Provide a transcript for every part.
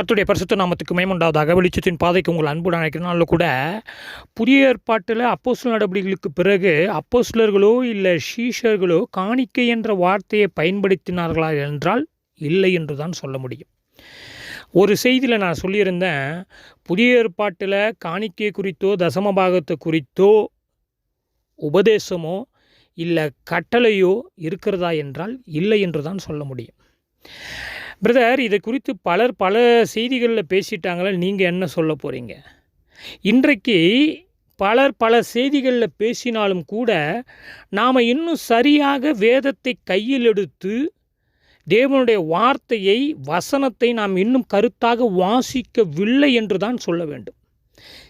கர்த்தருடைய பரிசுத்த நாமத்துக்கு மேமுண்டாவதாக வெளிச்சத்தின் பாதைக்கு உங்கள் அன்பு நினைக்கிறனால கூட புதிய ஏற்பாட்டில் அப்போஸ்தல நடவடிக்கைகளுக்கு பிறகு அப்போஸ்லர்களோ இல்லை ஷீஷர்களோ காணிக்கை என்ற வார்த்தையை பயன்படுத்தினார்களா என்றால் இல்லை என்று தான் சொல்ல முடியும். ஒரு செய்தியில் நான் சொல்லியிருந்தேன் புதிய ஏற்பாட்டில் காணிக்கை குறித்தோ தசம பாகத்தை குறித்தோ உபதேசமோ இல்லை கட்டளையோ இருக்கிறதா என்றால் இல்லை என்று தான் சொல்ல முடியும். பிரதர் இதை குறித்து பலர் பல செய்திகளில் பேசிட்டாங்களே நீங்கள் என்ன சொல்ல போகிறீங்க இன்றைக்கு பலர் பல செய்திகளில் பேசினாலும் கூட நாம் இன்னும் சரியாக வேதத்தை கையில் எடுத்து தேவனுடைய வார்த்தையை வசனத்தை நாம் இன்னும் கருத்தாக வாசிக்கவில்லை என்று தான் சொல்ல வேண்டும்.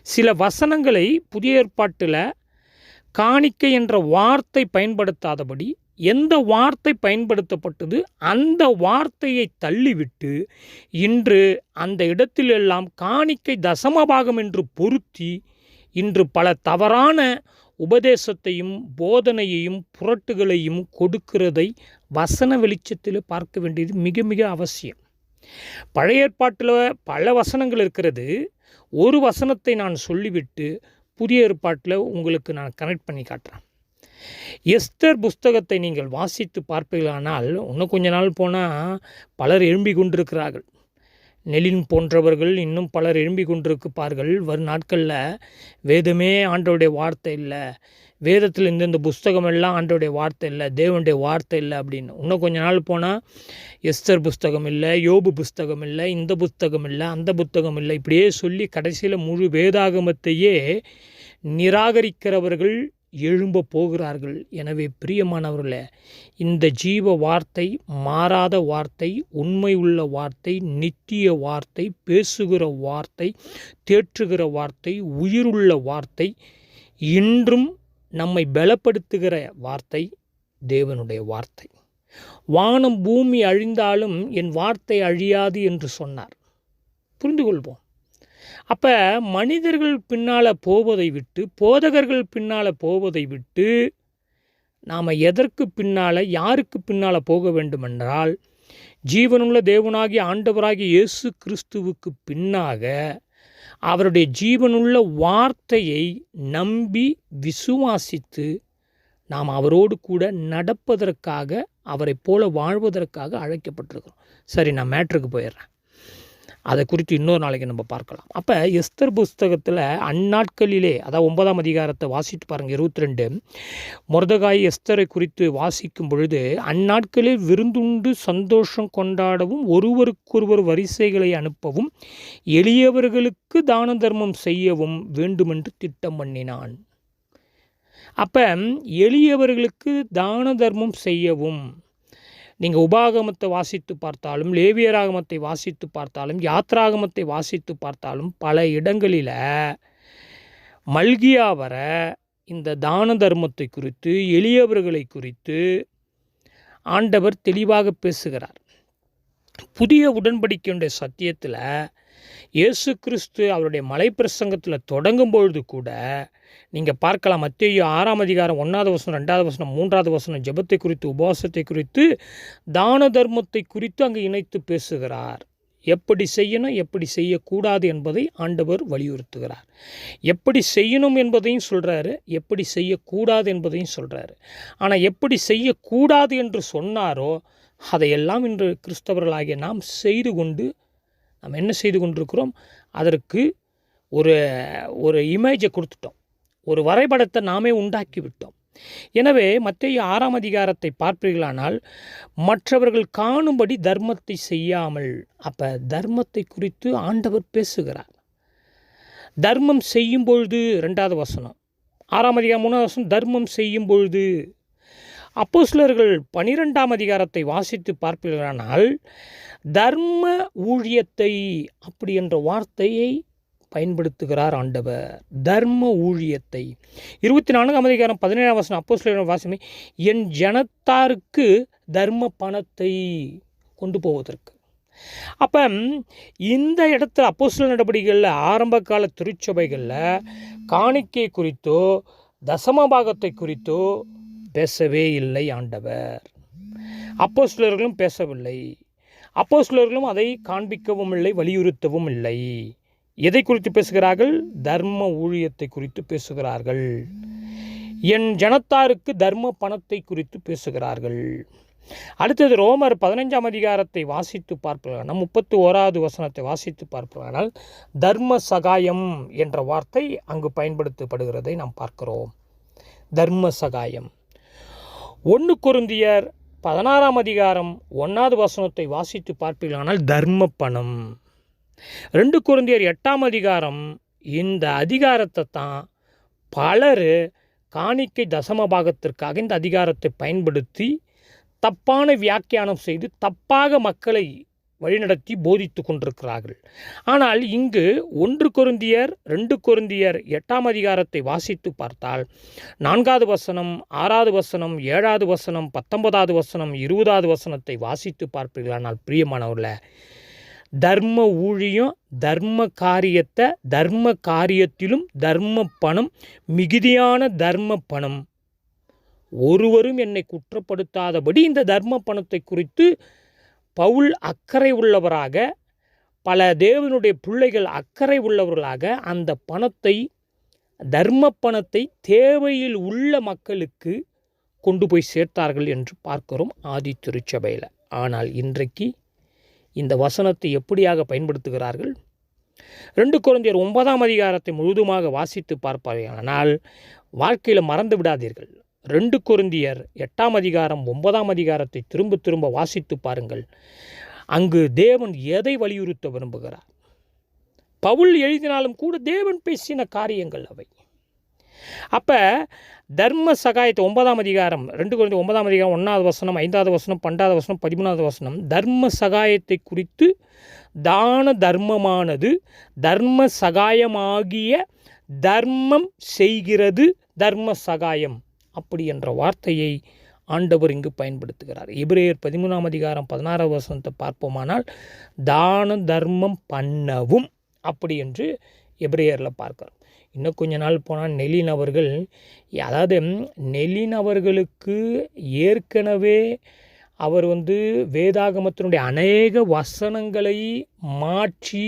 சில வசனங்களை புதிய ஏற்பாட்டில் காணிக்கை என்ற வார்த்தை பயன்படுத்தாதபடி எந்த வார்த்தை பயன்படுத்தப்பட்டது அந்த வார்த்தையை தள்ளிவிட்டு இன்று அந்த இடத்திலெல்லாம் காணிக்கை தசமபாகம் என்று பொருத்தி இன்று பல தவறான உபதேசத்தையும் போதனையையும் புரட்டுகளையும் கொடுக்கிறதை வசன வெளிச்சத்தில் பார்க்க வேண்டியது மிக மிக அவசியம். பழைய ஏற்பாட்டில் பல வசனங்கள் இருக்கிறது. ஒரு வசனத்தை நான் சொல்லிவிட்டு புதிய ஏற்பாட்டில் உங்களுக்கு நான் கனெக்ட் பண்ணி காட்டுறேன். எஸ்தர் புஸ்தகத்தை நீங்கள் வாசித்து பார்ப்பீர்களானால் இன்னும் கொஞ்ச நாள் போனால் பலர் எழும்பி கொண்டிருக்கிறார்கள். நெலின் போன்றவர்கள் இன்னும் பலர் எழும்பி கொண்டிருப்பார்கள். வரும் நாட்களில் வேதமே ஆண்டோடைய வார்த்தை இல்லை. வேதத்தில் இந்தந்த புஸ்தகம் எல்லாம் ஆண்டோடைய வார்த்தை இல்லை தேவனுடைய வார்த்தை இல்லை அப்படின்னு. இன்னும் கொஞ்ச நாள் போனால் எஸ்தர் புஸ்தகம் இல்லை யோபு புஸ்தகம் இல்லை இந்த புஸ்தகம் இல்லை அந்த புத்தகம் இல்லை. இப்படியே சொல்லி கடைசியில் முழு வேதாகமத்தையே நிராகரிக்கிறவர்கள் எழும்ப போகிறார்கள். எனவே பிரியமானவர்களே இந்த ஜீவ வார்த்தை மாறாத வார்த்தை உண்மை உள்ள வார்த்தை நித்திய வார்த்தை பேசுகிற வார்த்தை தேற்றுகிற வார்த்தை உயிருள்ள வார்த்தை இன்றும் நம்மை பலப்படுத்துகிற வார்த்தை தேவனுடைய வார்த்தை. வானம் பூமி அழிந்தாலும் என் வார்த்தை அழியாது என்று சொன்னார். புரிந்து கொள்வோம் அப்போ மனிதர்கள் பின்னால் போவதை விட்டு போதகர்கள் பின்னால் போவதை விட்டு நாம் எதற்கு பின்னால் யாருக்கு பின்னால் போக வேண்டுமென்றால் ஜீவனுள்ள தேவனாகிய ஆண்டவராகிய இயேசு கிறிஸ்துவுக்கு பின்னாக அவருடைய ஜீவனுள்ள வார்த்தையை நம்பி விசுவாசித்து நாம் அவரோடு கூட நடப்பதற்காக அவரை போல வாழ்வதற்காக அழைக்கப்பட்டிருக்கிறோம். சரி நான் மேட்ருக்கு போயிடுறேன். அதை குறித்து இன்னொரு நாளைக்கு நம்ம பார்க்கலாம். அப்போ எஸ்தர் புஸ்தகத்தில் அந்நாட்களிலே அதாவது ஒன்பதாம் அதிகாரத்தை வாசித்து பாருங்கள் இருபத்தி ரெண்டு முரதகாய் எஸ்தரை குறித்து வாசிக்கும் பொழுது அந்நாட்களில் விருந்துண்டு சந்தோஷம் கொண்டாடவும் ஒருவருக்கொருவர் வரிசைகளை அனுப்பவும் எளியவர்களுக்கு தான தர்மம் செய்யவும் வேண்டுமென்று திட்டம் பண்ணினான். அப்போ எளியவர்களுக்கு தான தர்மம் செய்யவும் நீங்கள் உபாகமத்தை வாசித்து பார்த்தாலும் லேவியராகமத்தை வாசித்து பார்த்தாலும் யாத்ராகமத்தை வாசித்து பார்த்தாலும் பல இடங்களில் மல்கியா வர இந்த தான தர்மத்தை குறித்து எளியவர்களை குறித்து ஆண்டவர் தெளிவாக பேசுகிறார். புதிய உடன்படிக்கையுடைய சத்தியத்தில் இயேசு கிறிஸ்து அவருடைய மலை பிரசங்கத்தில் தொடங்கும் பொழுது கூட நீங்கள் பார்க்கலாம். மத்திய ஆறாம் அதிகாரம் ஒன்றாவது வசனம் ரெண்டாவது வசனம் மூன்றாவது வசனம். ஜெபத்தை குறித்து உபவாசத்தை குறித்து தான தர்மத்தை குறித்து அங்கே இணைத்து பேசுகிறார். எப்படி செய்யணும் எப்படி செய்யக்கூடாது என்பதை ஆண்டவர் வலியுறுத்துகிறார். எப்படி செய்யணும் என்பதையும் சொல்கிறாரு எப்படி செய்யக்கூடாது என்பதையும் சொல்கிறாரு ஆனால் எப்படி செய்யக்கூடாது என்று சொன்னாரோ அதையெல்லாம் இன்று கிறிஸ்தவர்களாகிய நாம் செய்து கொண்டு நாம் என்ன செய்து கொண்டிருக்கிறோம்? அதற்கு ஒரு ஒரு இமேஜை கொடுத்துட்டோம். ஒரு வரைபடத்தை நாமே உண்டாக்கிவிட்டோம். எனவே மத்திய ஆறாம் அதிகாரத்தை பார்ப்பீர்களானால் மற்றவர்கள் காணும்படி தர்மத்தை செய்யாமல் அப்போ தர்மத்தை குறித்து ஆண்டவர் பேசுகிறார். தர்மம் செய்யும் பொழுது ரெண்டாவது வசனம் ஆறாம் அதிகாரம் மூணாவது வசனம் தர்மம் செய்யும் பொழுது அப்போ சிலர்கள் பனிரெண்டாம் அதிகாரத்தை வாசித்து பார்ப்பீர்களானால் தர்ம ஊழியத்தை அப்படி என்ற வார்த்தையை பயன்படுத்துகிறார் ஆண்டவர். தர்ம ஊழியத்தை. இருபத்தி நான்காம் அதிகாரம் பதினேழாம் வசனம் அப்போ சில வாசமே என் ஜனத்தாருக்கு தர்ம பணத்தை கொண்டு போவதற்கு. அப்போ இந்த இடத்துல அப்போ சில நடவடிக்கைகளில் ஆரம்ப கால திருச்சபைகளில் காணிக்கை குறித்தோ தசம பாகத்தை குறித்தோ பேசவே இல்லை ஆண்டவர். அப்போ சிலர்களும் பேசவில்லை. அப்போஸ்தலர்களும் அதை காண்பிக்கவும் இல்லை வலியுறுத்தவும் இல்லை. எதை குறித்து பேசுகிறார்கள்? தர்ம ஊழியத்தை குறித்து பேசுகிறார்கள். என் ஜனத்தாருக்கு தர்ம பணத்தை குறித்து பேசுகிறார்கள். அடுத்தது ரோமர் பதினைஞ்சாம் அதிகாரத்தை வாசித்து பார்ப்பதானால் முப்பத்தி ஓராவது வசனத்தை வாசித்து பார்ப்பதானால் தர்ம சகாயம் என்ற வார்த்தை அங்கு பயன்படுத்தப்படுகிறதை நாம் பார்க்கிறோம். தர்ம சகாயம். ஒன்று குருந்தியர் பதினாறாம் அதிகாரம் ஒன்றாவது வசனத்தை வாசித்து பார்ப்பீர்களானால் தர்ம பணம். ரெண்டு குருந்தியர் எட்டாம் அதிகாரம் இந்த அதிகாரத்தை தான் பலர் காணிக்கை தசம பாகத்திற்காக இந்த அதிகாரத்தை பயன்படுத்தி தப்பான வியாக்கியானம் செய்து தப்பாக மக்களை வழிநடத்தி போதித்து கொண்டிருக்கிறார்கள். ஆனால் இங்கு ஒன்று கொருந்தியர் ரெண்டு கொருந்தியர் எட்டாம் அதிகாரத்தை வாசித்து பார்த்தால் நான்காவது வசனம் ஆறாவது வசனம் ஏழாவது வசனம் பத்தொன்பதாவது வசனம் இருபதாவது வசனத்தை வாசித்து பார்ப்பீர்களானால் பிரியமானவர்களை தர்ம ஊழியம் தர்ம காரியத்தை தர்ம காரியத்திலும் தர்ம பணம் மிகுதியான தர்ம பணம். ஒருவரும் என்னை குற்றப்படுத்தாதபடி இந்த தர்ம பணத்தை குறித்து பவுல் அக்கறை உள்ளவராக பல தேவனுடைய பிள்ளைகள் அக்கறை உள்ளவர்களாக அந்த பணத்தை தர்ம பணத்தை தேவையில் உள்ள மக்களுக்கு கொண்டு போய் சேர்த்தார்கள் என்று பார்க்கிறோம் ஆதி திருச்சபையில். ஆனால் இன்றைக்கு இந்த வசனத்தை எப்படியாக பயன்படுத்துகிறார்கள்? ரெண்டு குழந்தையர் ஒன்பதாம் அதிகாரத்தை முழுதுமாக வாசித்து பார்ப்பார்கள் ஆனால் வாழ்க்கையில் மறந்து விடாதீர்கள். ரெண்டு குருந்தியர் எட்டாம் அதிகாரம் ஒன்பதாம் அதிகாரத்தை திரும்ப திரும்ப வாசித்து பாருங்கள். அங்கு தேவன் எதை வலியுறுத்த விரும்புகிறார்? பவுல் எழுதினாலும் கூட தேவன் பேசின காரியங்கள் அவை. அப்போ தர்ம சகாயத்தை ஒன்பதாம் அதிகாரம் ரெண்டு குழந்தை ஒன்பதாம் அதிகாரம் ஒன்றாவது வசனம் ஐந்தாவது வசனம் பன்னெண்டாவது வசனம் பதிமூணாவது வசனம் தர்ம சகாயத்தை குறித்து தான தர்மமானது தர்ம சகாயமாகிய தர்மம் செய்கிறது தர்ம சகாயம் அப்படி என்ற வார்த்தையை ஆண்டவர் இங்கு பயன்படுத்துகிறார். எபிரேயர் பதிமூணாம் அதிகாரம் பதினாறாவது வசனத்தை பார்ப்போமானால் தான தர்மம் பண்ணவும் அப்படி என்று எபிரேயரில் பார்க்கிறோம் இன்னும் கொஞ்ச நாள் போனால் நெலின் அவர்கள் அதாவது நெலின் அவர்களுக்கு ஏற்கனவே அவர் வந்து வேதாகமத்தினுடைய அநேக வசனங்களை மாற்றி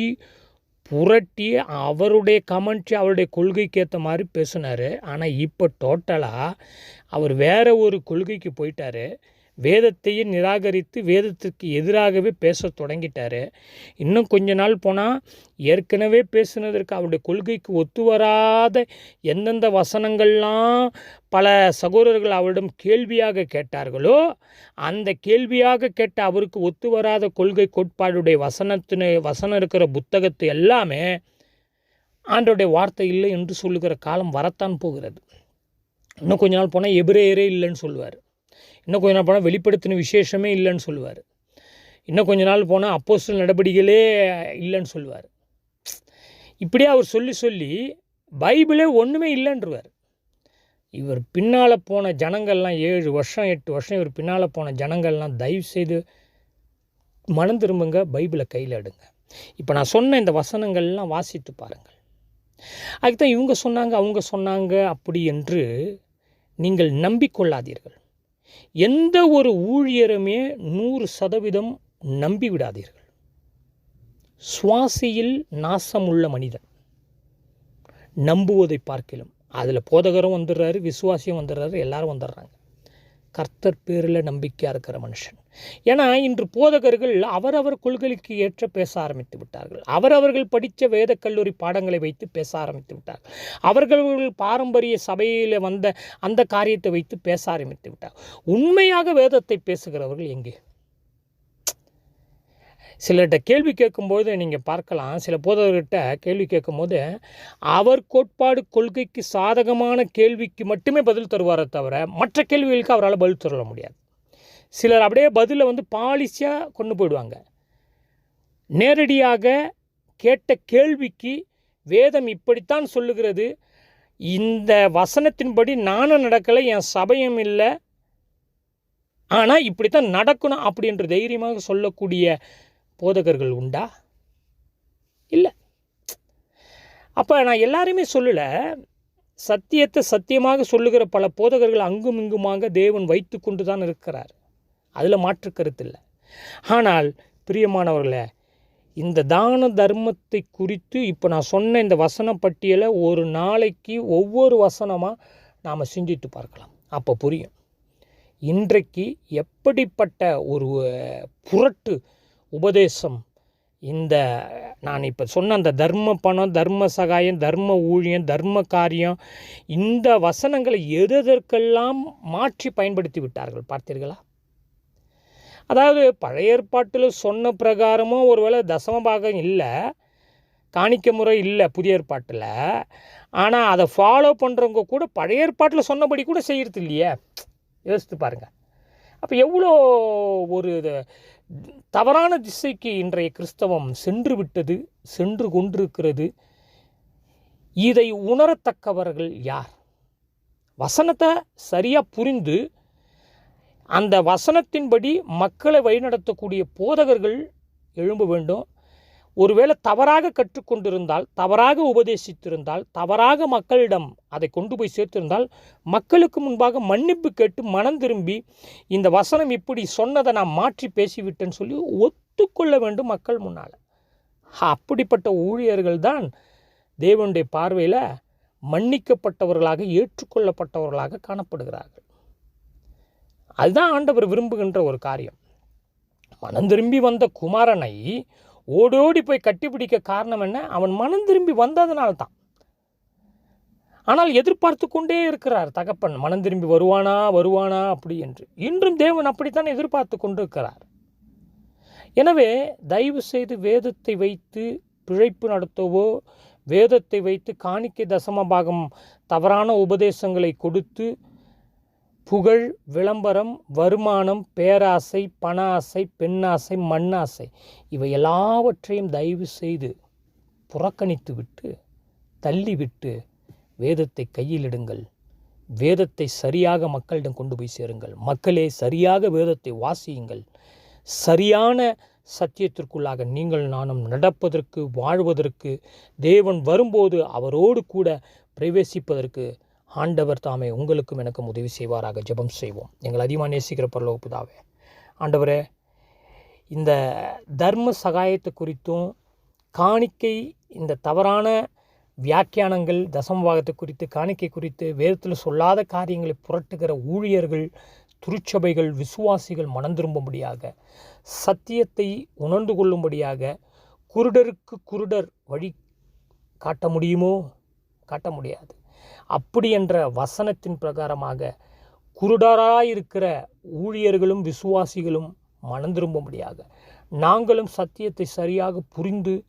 புரட்டி அவருடைய கமெண்ட்ரி அவருடைய கொள்கைக்கு ஏற்ற மாதிரி பேசினார். ஆனால் இப்போ டோட்டலாக அவர் வேறு ஒரு கொள்கைக்கு போயிட்டார். வேதத்தையே நிராகரித்து வேதத்திற்கு எதிராகவே பேச தொடங்கிட்டார். இன்னும் கொஞ்ச நாள் போனால் ஏற்கனவே பேசுனதற்கு அவருடைய கொள்கைக்கு ஒத்து வராத எந்தெந்த வசனங்கள்லாம் பல சகோதரர்கள் அவரிடம் கேள்வியாக கேட்டார்களோ அந்த கேள்வியாக கேட்ட அவருக்கு ஒத்து வராத கொள்கை கோட்பாடுடைய வசனத்தின வசனம் இருக்கிற புத்தகத்தை எல்லாமே ஆண்டோடைய வார்த்தை இல்லை என்று சொல்லுகிற காலம் வரத்தான் போகிறது. இன்னும் கொஞ்ச நாள் போனால் எபிரேயரே இல்லைன்னு சொல்லுவார். இன்னும் கொஞ்ச நாள் போனால் வெளிப்படுத்தின விசேஷமே இல்லைன்னு சொல்லுவார். இன்னும் கொஞ்ச நாள் போனால் அப்போஸ்தல நடவடிக்கைகளே இல்லைன்னு சொல்லுவார். இப்படியே அவர் சொல்லி சொல்லி பைபிளே ஒன்றுமே இல்லைன்றவர். இவர் பின்னால் போன ஜனங்கள்லாம் ஏழு வருஷம் எட்டு வருஷம் இவர் பின்னால் போன ஜனங்கள்லாம் தயவு செய்து மனம் திரும்புங்க பைபிளை கையில் எடுங்க. இப்போ நான் சொன்ன இந்த வசனங்கள்லாம் வாசித்து பாருங்கள். அதுக்கு தான் இவங்க சொன்னாங்க அவங்க சொன்னாங்க அப்படி என்று நீங்கள் நம்பிக்கொள்ளாதீர்கள். எந்த ஒரு ஊழியருமே நூறு சதவீதம் நம்பி விடாதீர்கள் சுவாசியில் நாசமுள்ள மனிதன். நம்புவதை பார்க்கலும். அதில் போதகரும் வந்துடுறாரு விசுவாசியும் வந்துடுறாரு எல்லாரும் வந்துடுறாங்க. கர்த்தர் பேரில் நம்பிக்கையாக இருக்கிற மனுஷன். ஏன்னா இன்று போதகர்கள் அவரவர் கொள்கைக்கு ஏற்ற பேச ஆரம்பித்து விட்டார்கள். அவரவர்கள் படித்த வேத கல்லூரி பாடங்களை வைத்து பேச ஆரம்பித்து விட்டார்கள். அவர்கள் பாரம்பரிய சபையில் வந்த அந்த காரியத்தை வைத்து பேச ஆரம்பித்து விட்டார் உண்மையாக வேதத்தை பேசுகிறவர்கள் எங்கே? சிலர்கிட்ட கேள்வி கேட்கும்போது நீங்கள் பார்க்கலாம். சில போதவர்கிட்ட கேள்வி கேட்கும்போது அவர் கோட்பாடு கொள்கைக்கு சாதகமான கேள்விக்கு மட்டுமே பதில் தருவாரே தவிர மற்ற கேள்விகளுக்கு அவரால் பதில் சொல்ல முடியாது. சிலர் அப்படியே பதிலை வந்து பாலிசியாக கொண்டு போயிடுவாங்க. நேரடியாக கேட்ட கேள்விக்கு வேதம் இப்படித்தான் சொல்லுகிறது. இந்த வசனத்தின்படி நானும் நடக்கலை என் சபையும் இல்லை. ஆனால் இப்படித்தான் நடக்கணும் அப்படின்ற தைரியமாக சொல்லக்கூடிய போதகர்கள் உண்டா? இல்லை. அப்போ நான் எல்லாருமே சொல்லலை. சத்தியத்தை சத்தியமாக சொல்லுகிற பல போதகர்கள் அங்கும் இங்குமாக தேவன் வைத்து கொண்டு தான் இருக்கிறார். அதில் மாற்று கருத்து இல்லை. ஆனால் பிரியமானவர்களே இந்த தான தர்மத்தை குறித்து இப்போ நான் சொன்ன இந்த வசன பட்டியலை ஒரு நாளைக்கு ஒவ்வொரு வசனமாக நாம் சிந்தித்து பார்க்கலாம். அப்போ புரியும். இன்றைக்கு எப்படிப்பட்ட ஒரு புரட்டு உபதேசம். இந்த நான் இப்போ சொன்ன அந்த தர்ம பணம் தர்ம சகாயம் தர்ம ஊழியம் தர்ம காரியம் இந்த வசனங்களை எதற்கெல்லாம் மாற்றி பயன்படுத்தி விட்டார்கள் பார்த்தீர்களா? அதாவது பழைய ஏற்பாட்டில் சொன்ன பிரகாரமும் ஒருவேளை தசம பாகம் இல்லை காணிக்க முறை இல்லை புதிய ஏற்பாட்டில். ஆனால் அதை ஃபாலோ பண்ணுறவங்க கூட பழைய ஏற்பாட்டில் சொன்னபடி கூட செய்கிறது இல்லையே? யோசித்து பாருங்கள் அப்போ எவ்வளோ ஒரு இது தவறான திசைக்கு இன்றைய கிறிஸ்தவம் சென்று விட்டது சென்று கொண்டிருக்கிறது. இதை உணரத்தக்கவர்கள் யார்? வசனத்தை சரியாக புரிந்து அந்த வசனத்தின்படி மக்களை வழிநடத்தக்கூடிய போதகர்கள் எழும்ப வேண்டும். ஒருவேளை தவறாக கற்றுக்கொண்டிருந்தால் தவறாக உபதேசித்திருந்தால் தவறாக மக்களிடம் அதை கொண்டு போய் சேர்த்திருந்தால் மக்களுக்கு முன்பாக மன்னிப்பு கேட்டு மனம் திரும்பி இந்த வசனம் இப்படி சொன்னதை நான் மாற்றி பேசிவிட்டேன்னு சொல்லி ஒத்துக்கொள்ள வேண்டும் மக்கள் முன்னால். அப்படிப்பட்ட ஊழியர்கள் தான் தேவனுடைய பார்வையில் மன்னிக்கப்பட்டவர்களாக ஏற்றுக்கொள்ளப்பட்டவர்களாக காணப்படுகிறார்கள். அதுதான் ஆண்டவர் விரும்புகின்ற ஒரு காரியம். மனம் திரும்பி வந்த குமாரனை ஓடோடி போய் கட்டிப்பிடிக்க காரணம் என்ன? அவன் மனம் திரும்பி வந்ததனால தான் ஆனால் எதிர்பார்த்து கொண்டே இருக்கிறார் தகப்பன். மனம் திரும்பி வருவானா வருவானா அப்படி என்று. இன்றும் தேவன் அப்படித்தான் எதிர்பார்த்து கொண்டிருக்கிறார். எனவே தயவு செய்து வேதத்தை வைத்து பிழைப்பு நடத்தவோ வேதத்தை வைத்து காணிக்கை தசம பாகம் தவறான உபதேசங்களை கொடுத்து புகழ் விளம்பரம் வருமானம் பேராசை பண ஆசை பெண்ணாசை மண்ணாசை இவை எல்லாவற்றையும் தயவு செய்து புறக்கணித்து விட்டு தள்ளிவிட்டு வேதத்தை கையிலிடுங்கள் வேதத்தை சரியாக மக்களிடம் கொண்டு போய் சேருங்கள். மக்களே சரியாக வேதத்தை வாசியுங்கள். சரியான சத்தியத்திற்குள்ளாக நீங்கள் நானும் நடப்பதற்கு வாழ்வதற்கு தேவன் வரும்போது அவரோடு கூட பிரவேசிப்பதற்கு ஆண்டவர் தாமே உங்களுக்கும் எனக்கும் உதவி செய்வாராக ஜெபம் செய்வோம். எங்கள் அதிகமாக நேசிக்கிற பரலோக பிதாவே. ஆண்டவரே இந்த தர்ம சகாயத்தை குறித்தும் காணிக்கை இந்த தவறான வியாக்கியானங்கள் தசமபாகத்தை குறித்து காணிக்கை குறித்து வேதத்தில் சொல்லாத காரியங்களை புரட்டுகிற ஊழியர்கள் திருச்சபைகள் விசுவாசிகள் மனந்திரும்பும்படியாக சத்தியத்தை உணர்ந்து கொள்ளும்படியாக குருடருக்கு குருடர் வழி காட்ட முடியுமோ? காட்ட முடியாது. அப்படி என்ற வசனத்தின் பிரகாரமாக குருடராயிருக்கிற ஊழியர்களும் விசுவாசிகளும் மனம் திரும்பும்படியாக நாங்களும் சத்தியத்தை சரியாக புரிந்து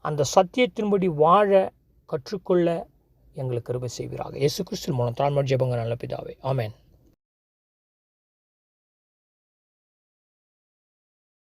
அந்த சத்தியத்தின்படி வாழ கற்றுக்கொள்ள எங்களுக்கு கிருபை செய்வீராக. இயேசு கிறிஸ்து மூலம் தான் ஜெபங்க நல்ல பிதாவே. ஆமேன்.